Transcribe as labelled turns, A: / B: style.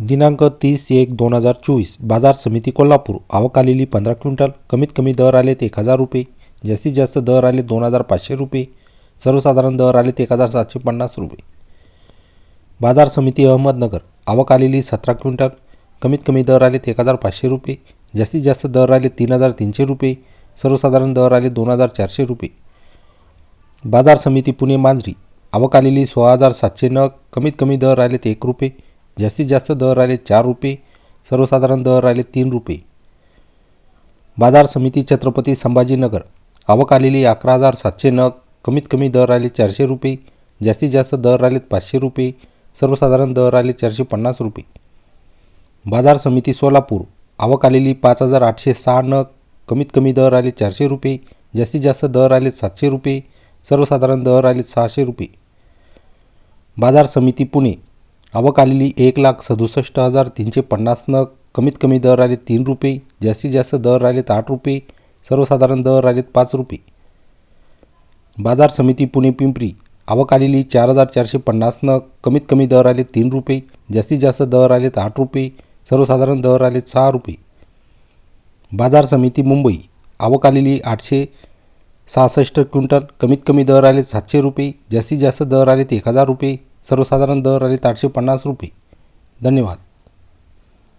A: दिनांक तीस एक दोन हजार चोवीस बाजार समिती कोल्हापूर. आवक आलेली पंधरा क्विंटल. कमीत कमी दर आलेत एक हजार रुपये. जास्तीत जास्त दर आले दोन हजार पाचशे रुपये. सर्वसाधारण दर आलेत एक हजार सातशे पन्नास रुपये. बाजार समिती अहमदनगर. आवक आलेली सतरा क्विंटल. कमीत कमी दर आलेत एक हजार पाचशे रुपये. जास्तीत जास्त दर आले तीन हजार तीनशे रुपये. सर्वसाधारण दर आले दोन हजार चारशे रुपये. बाजार समिती पुणे मांजरी. आवक आलेली सोळा हजार सातशे नग. कमीत कमी दर आलेत एक रुपये. जास्तीत जास्त दर राहिले चार रुपये सर्वसाधारण दर राहिले तीन रुपये. बाजार समिती छत्रपती संभाजीनगर आवक आलेली अकरा हजार सातशे नग कमीत कमी दर राहिले चारशे रुपये जास्तीत जास्त दर राहिलेत पाचशे रुपये सर्वसाधारण दर राहिले चारशे पन्नास रुपये. बाजार समिती सोलापूर आवक आलेली पाच हजार आठशे सहा नग कमीत कमी दर आले चारशे रुपये जास्तीत जास्त दर आले सातशे रुपये सर्वसाधारण दर आले सहाशे रुपये. बाजार समिती पुणे आवक आलेली एक लाख सदुसष्ट हजार तीनशे पन्नासनं कमीत कमी दर आले तीन रुपये जास्तीत जास्त दर आलेत आठ रुपये सर्वसाधारण दर आलेत पाच रुपये. बाजार समिती पुणे पिंपरी आवक आलेली चार हजार चारशे पन्नास नग कमीत कमी दर आले तीन रुपये जास्तीत जास्त दर आलेत आठ रुपये सर्वसाधारण दर आलेत सहा रुपये. बाजार समिती मुंबई आवक आलेली आठशे सहासष्ट क्विंटल कमीत कमी दर आले सातशे रुपये जास्तीत जास्त दर आलेत एक हजार रुपये सर्वसाधारण दर आणि आठशे पन्नास रुपये. धन्यवाद.